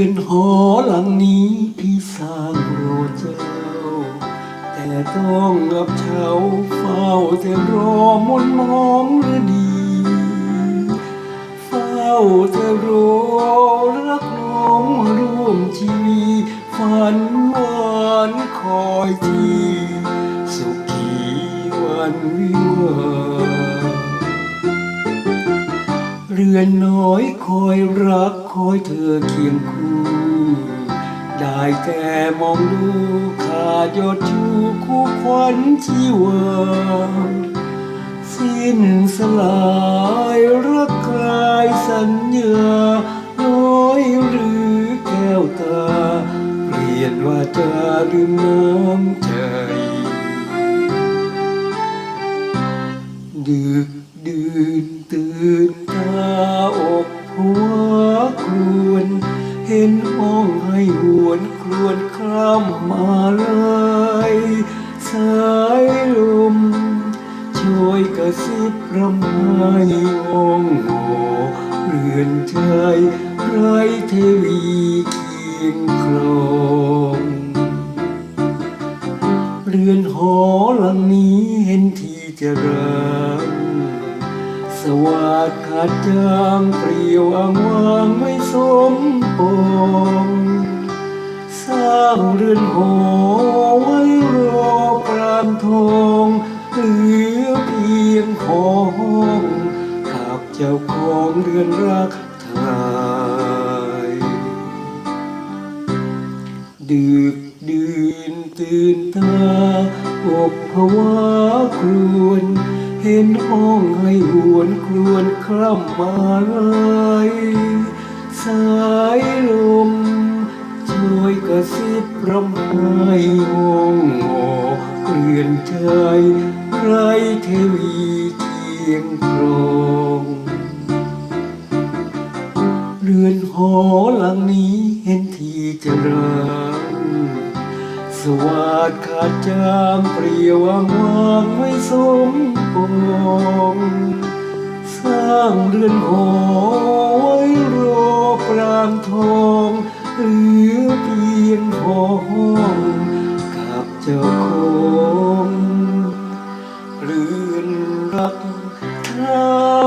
รือนหอหลังนี้พี่สร้างโรเจ้า แต่ต้องงับเช้าเฝ้าแต่รอมนมองฤดี เฝ้าแต่รอรักน้องร่วมชีวีฝันหวานคอยที่สุขีวันวิวาือนน้อยคอยรักคอยเธอเคียงคู่ ได้แต่มองดูขาดยอดชูคู่ควันชีวาสิ้นสลายรักกลายสัญญาน้อยหรือแก้วตาเปลี่ยนว่าจะลืมน้ำใจดึก ครวนเห็นห้องให้หวนครวนคร่ำมาเลยสายลมช่วยกระซิบรำไห้งงโงเรือนใจไรเทวีเคียงครองเรือนหอหลังนี้เห็นทีจะรังสวัสดขาดจางเปรียวอ่างวางไม่ สมปองสร้างเรือนหอไว้รอปรางทองเหลือเพียงห้องกับเจ้าของเรือนรักทายดึกดื่นตื่นตาอกภาวะครวนเห็นห้องให้หวนครวนคร่ำมาลายายลมช่วยกระซิบรำไห้งงโงเกลื่อนใจไรเทวีเคียงครองเรือนหอหลังนี้เห็นทีจะรังสวัสดขาดจางเปรียววางวางไม่สมปองสร้างเรือนหอ ทองหรือเพียงพอกับเจ้าคงเรือนรักเธอ